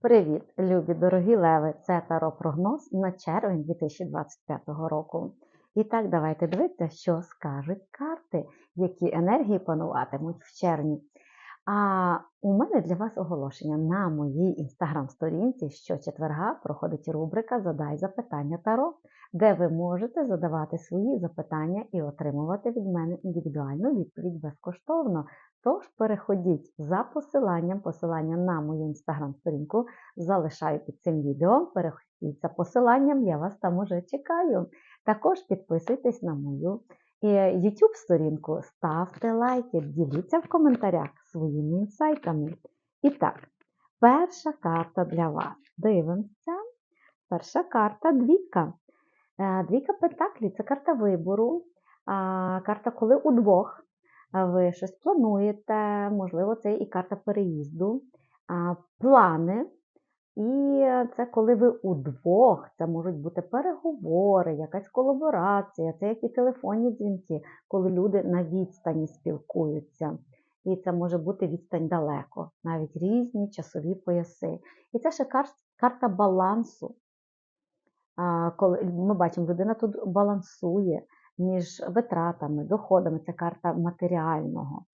Привіт, любі дорогі леви! Це Таро прогноз на червень 2025 року. І так, давайте дивитися, що скажуть карти, які енергії пануватимуть в червні. А у мене для вас оголошення на моїй інстаграм-сторінці щочетверга проходить рубрика Задай запитання Таро, де ви можете задавати свої запитання і отримувати від мене індивідуальну відповідь безкоштовно. Тож переходіть за посиланням, посилання на мою інстаграм-сторінку залишаю під цим відео. Переходіть за посиланням, я вас там уже чекаю. Також підписуйтесь на мою YouTube сторінку, ставте лайки, діліться в коментарях своїми інсайтами. І так, перша карта для вас. Дивимося. Перша карта двійка. Е, двійка Пентаклі це карта вибору, карта, коли удвох ви щось плануєте, можливо, це і карта переїзду, плани. І це коли ви удвох, це можуть бути переговори, якась колаборація, це як і телефонні дзвінки, коли люди на відстані спілкуються. І це може бути відстань далеко, навіть різні часові пояси. І це ще карта балансу. Коли Ми бачимо, людина тут балансує між витратами, доходами. Це карта матеріального,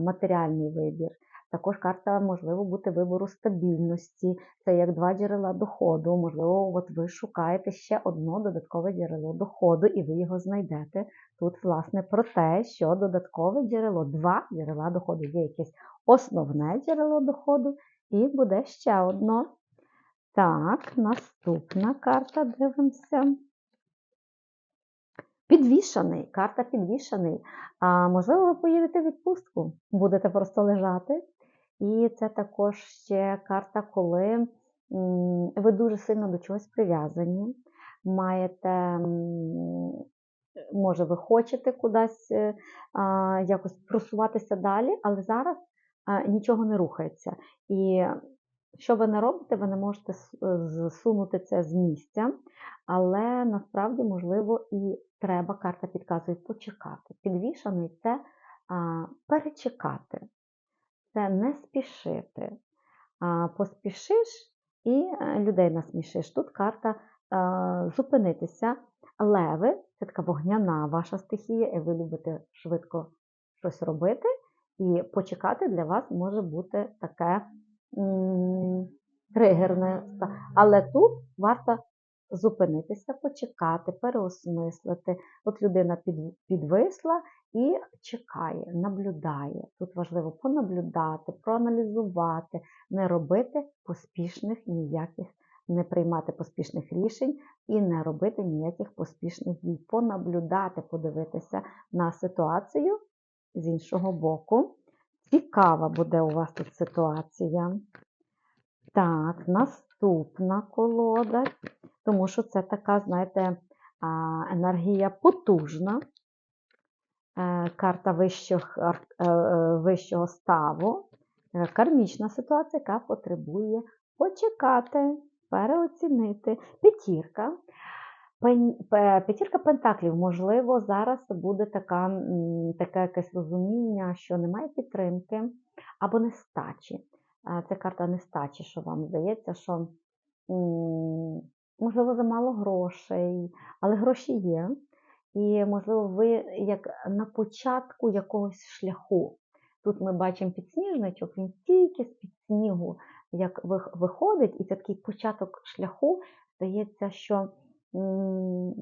матеріальний вибір. Також карта можливо бути вибору стабільності, це як два джерела доходу. Можливо, от ви шукаєте ще одно додаткове джерело доходу, і ви його знайдете. Тут, власне, про те, що додаткове джерело, два джерела доходу. Є якесь основне джерело доходу, і буде ще одно. Так, наступна карта дивимося. Підвішаний, карта підвішаний. А можливо, ви поїдете в відпустку, будете просто лежати. І це також ще карта, коли ви дуже сильно до чогось прив'язані, маєте, може, ви хочете кудись е, якось просуватися далі, але зараз нічого не рухається. І що ви не робите, ви не можете зсунути це з місця, але насправді, можливо, і треба, карта підказує почекати. Підвішаний це перечекати, це не спішити. Поспішиш і е, людей насмішиш. Тут карта а, зупинитися. Леви це така вогняна ваша стихія, і ви любите швидко щось робити. І почекати для вас може бути таке тригерне. Але тут варто зупинитися, почекати, переосмислити. От людина підвисла і чекає, наблюдає. Тут важливо понаблюдати, проаналізувати, не робити поспішних ніяких, не приймати поспішних рішень і не робити ніяких поспішних дій. Понаблюдати, подивитися на ситуацію з іншого боку. Цікава буде у вас тут ситуація. Так, наступна колода тому що це така, знаєте, енергія потужна, е, карта вищого, е, вищого ставу, е, кармічна ситуація, яка потребує почекати, переоцінити. П'ятірка. П'ятірка пентаклів, можливо, зараз буде така, таке якесь розуміння, що немає підтримки або нестачі. Це карта нестачі, що вам здається, що можливо, замало грошей, але гроші є. І, можливо, ви як на початку якогось шляху. Тут ми бачимо підсніжничок, він тільки з-під снігу як виходить, і це такий початок шляху, здається, що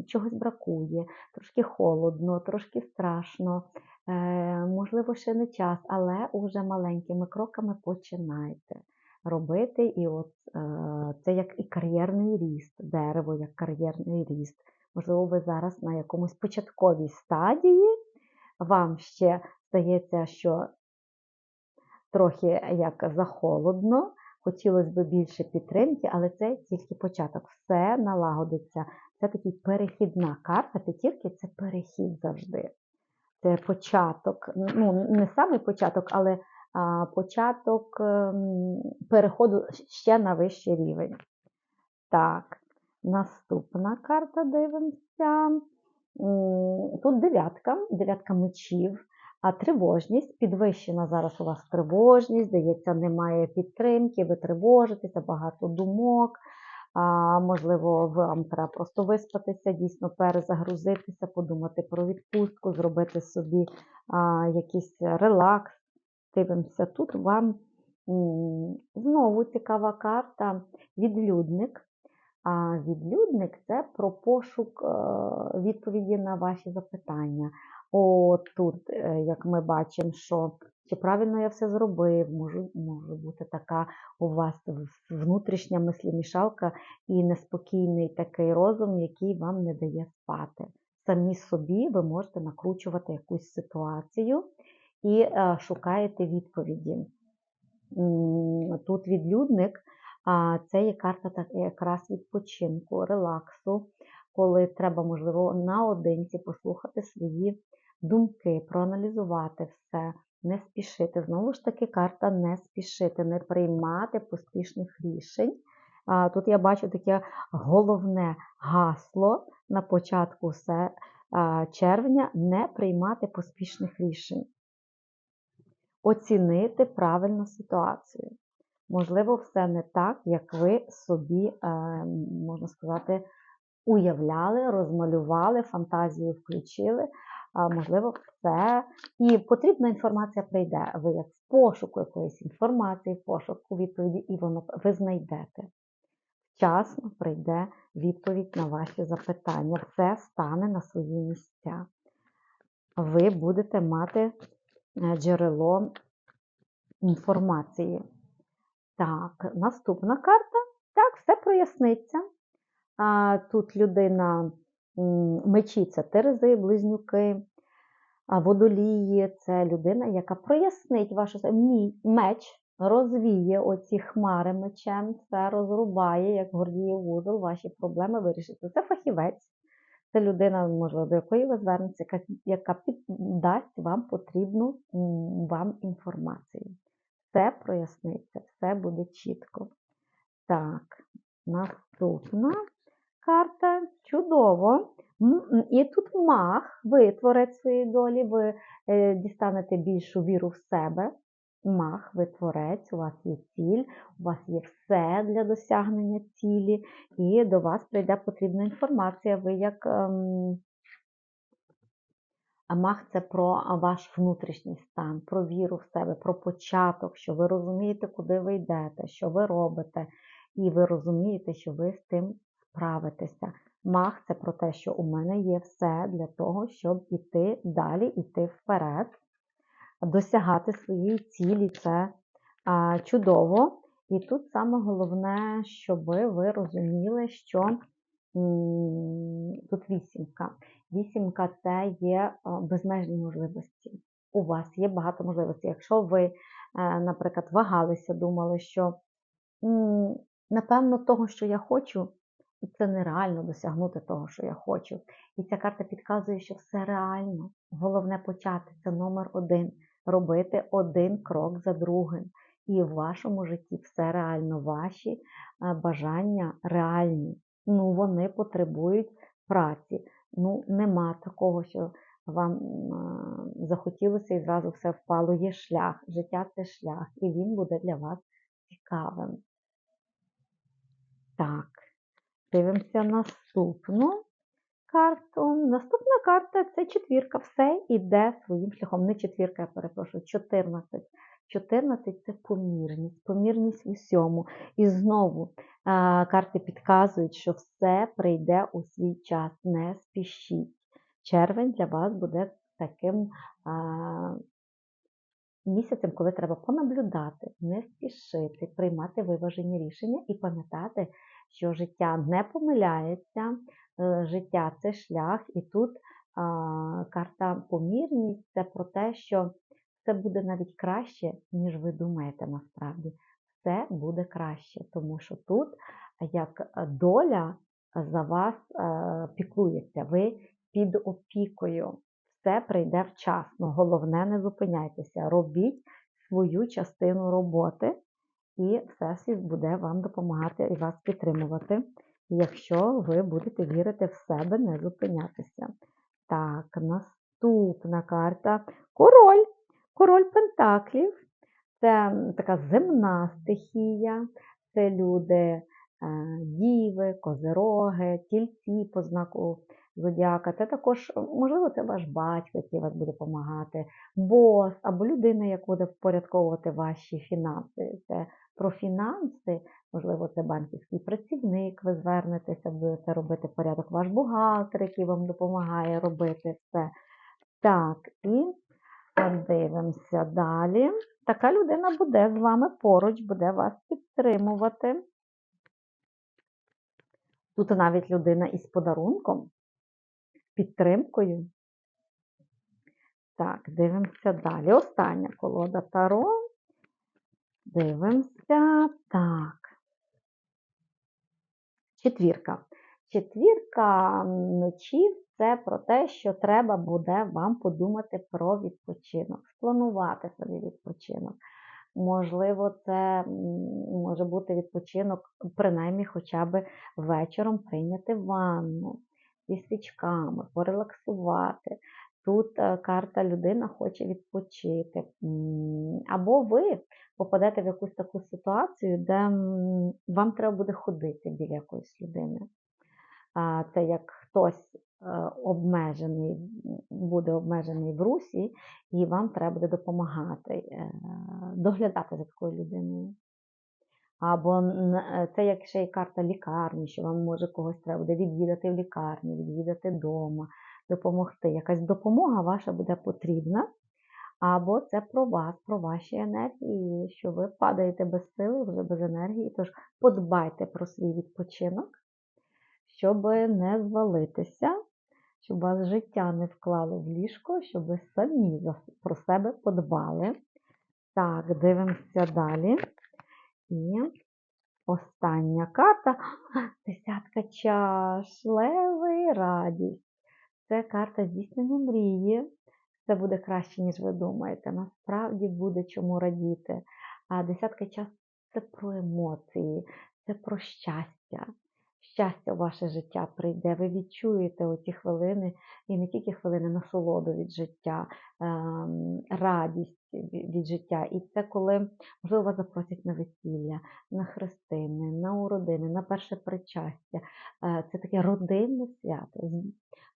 чогось бракує, трошки холодно, трошки страшно, е, можливо, ще не час, але уже маленькими кроками починайте робити. І от е, це як і кар'єрний ріст, дерево, як кар'єрний ріст. Можливо, ви зараз на якомусь початковій стадії, вам ще здається, що трохи як захолодно, хотілося б більше підтримки, але це тільки початок. Все налагодиться. Це такий перехідна карта п'ятірки це перехід завжди. Це початок, ну, не самий початок, але початок ем, переходу ще на вищий рівень. Так, наступна карта дивимося. Тут дев'ятка, дев'ятка мечів. А тривожність, підвищена зараз у вас тривожність, здається, немає підтримки, ви тривожитеся, багато думок. А, можливо, вам треба просто виспатися, дійсно перезагрузитися, подумати про відпустку, зробити собі а, якийсь релакс. Дивимося, тут вам знову цікава карта відлюдник. А відлюдник це про пошук е, відповіді на ваші запитання. О, тут, е, як ми бачимо, що чи правильно я все зробив, може, може бути така у вас внутрішня мислімішалка і неспокійний такий розум, який вам не дає спати. Самі собі ви можете накручувати якусь ситуацію і е, шукаєте відповіді. Тут відлюдник, це є карта якраз відпочинку, релаксу, коли треба, можливо, наодинці послухати свої думки, проаналізувати все, не спішити. Знову ж таки, карта не спішити, не приймати поспішних рішень. Тут я бачу таке головне гасло на початку се- а, червня не приймати поспішних рішень оцінити правильно ситуацію. Можливо, все не так, як ви собі, е, можна сказати, уявляли, розмалювали, фантазію включили. Можливо, все. І потрібна інформація прийде. Ви як в пошуку якоїсь інформації, в пошуку відповіді, і воно ви знайдете. Вчасно прийде відповідь на ваші запитання. Все стане на свої місця. Ви будете мати джерело інформації. Так, наступна карта. Так, все проясниться. Тут людина мечі це терези, близнюки, водолії це людина, яка прояснить вашу с- Мій меч розвіє оці хмари мечем, все розрубає, як гордіє вузол, ваші проблеми вирішиться. Це фахівець. Це людина, можливо, до якої ви звернетеся, яка, дасть вам потрібну вам інформацію. Все проясниться, все буде чітко. Так, наступна карта. Чудово. І тут мах, ви творець своєї долі, ви е, дістанете більшу віру в себе. Мах, ви творець, у вас є ціль, у вас є все для досягнення цілі, і до вас прийде потрібна інформація. Ви як ем, мах це про ваш внутрішній стан, про віру в себе, про початок, що ви розумієте, куди ви йдете, що ви робите, і ви розумієте, що ви з тим справитеся. Мах це про те, що у мене є все для того, щоб іти далі, іти вперед, досягати своєї цілі. Це чудово. І тут саме головне, щоб ви розуміли, що тут вісімка. Вісімка це є безмежні можливості. У вас є багато можливостей. Якщо ви, е, наприклад, вагалися, думали, що напевно того, що я хочу, це нереально досягнути того, що я хочу. І ця карта підказує, що все реально. Головне почати це номер один. Робити один крок за другим. І в вашому житті все реально. Ваші е, бажання реальні. Ну, вони потребують праці. Ну, нема такого, що вам е, захотілося і зразу все впало. Є шлях. Життя це шлях, і він буде для вас цікавим. Так, дивимося наступну карту. Наступна карта це четвірка. Все йде своїм шляхом. Не четвірка, я перепрошую, 14. 14 це помірність, помірність в усьому. І знову карти підказують, що все прийде у свій час. Не спішіть. Червень для вас буде таким а, місяцем, коли треба понаблюдати, не спішити, приймати виважені рішення і пам'ятати, що життя не помиляється, життя це шлях, і тут карта помірність це про те, що все буде навіть краще, ніж ви думаєте насправді. Все буде краще, тому що тут як доля за вас е, піклується, ви під опікою. Все прийде вчасно. Головне, не зупиняйтеся, робіть свою частину роботи, і Всесвіт буде вам допомагати і вас підтримувати, якщо ви будете вірити в себе, не зупинятися. Так, Наступна карта король. Король Пентаклів. Це така земна стихія, це люди е, діви, козироги, тільці по знаку зодіака. Це також, можливо, це ваш батько, який вас буде допомагати, бос або людина, яка буде впорядковувати ваші фінанси. Це про фінанси, можливо, це банківський працівник, ви звернетеся, будете робити порядок, ваш бухгалтер, який вам допомагає робити все. Так, і дивимося далі. Така людина буде з вами поруч, буде вас підтримувати. Тут навіть людина із подарунком, підтримкою. Так, дивимося далі. Остання колода Таро. Дивимося. Так. Четвірка. Четвірка мечів це про те, що треба буде вам подумати про відпочинок, спланувати собі відпочинок. Можливо, це може бути відпочинок, принаймні хоча б вечором прийняти ванну зі свічками, порелаксувати. Тут е, карта людина хоче відпочити. Або ви попадете в якусь таку ситуацію, де вам треба буде ходити біля якоїсь людини. Це як хтось е, обмежений, буде обмежений в русі, і вам треба буде допомагати, е, доглядати за такою людиною. Або це як ще й карта лікарні, що вам може когось треба буде відвідати в лікарні, відвідати вдома, допомогти. Якась допомога ваша буде потрібна. Або це про вас, про ваші енергії, що ви падаєте без сили, вже без енергії. Тож подбайте про свій відпочинок, щоб не звалитися, щоб вас життя не вклало в ліжко, щоб ви самі про себе подбали. Так, дивимося далі. І остання карта десятка чаш, леви, радість. Це карта здійснення мрії. Це буде краще, ніж ви думаєте. Насправді буде чому радіти. А десятка чаш це про емоції, це про щастя. Щастя в ваше життя прийде. Ви відчуєте оці хвилини, і не тільки хвилини насолоду від життя, ем, радість від життя. І це коли, можливо, вас запросять на весілля, на хрестини, на уродини, на перше причастя. Е, Це таке родинне свято,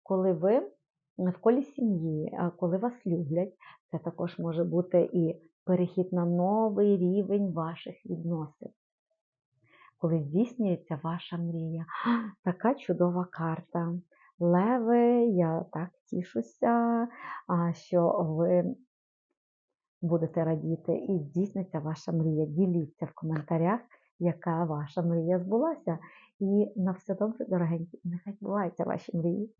коли ви в колі сім'ї, коли вас люблять, це також може бути і перехід на новий рівень ваших відносин. Коли здійснюється ваша мрія. Така чудова карта. Леви, я так тішуся, що ви будете радіти і здійсниться ваша мрія. Діліться в коментарях, яка ваша мрія збулася. І на все добре, дорогенькі, нехай збуваються ваші мрії.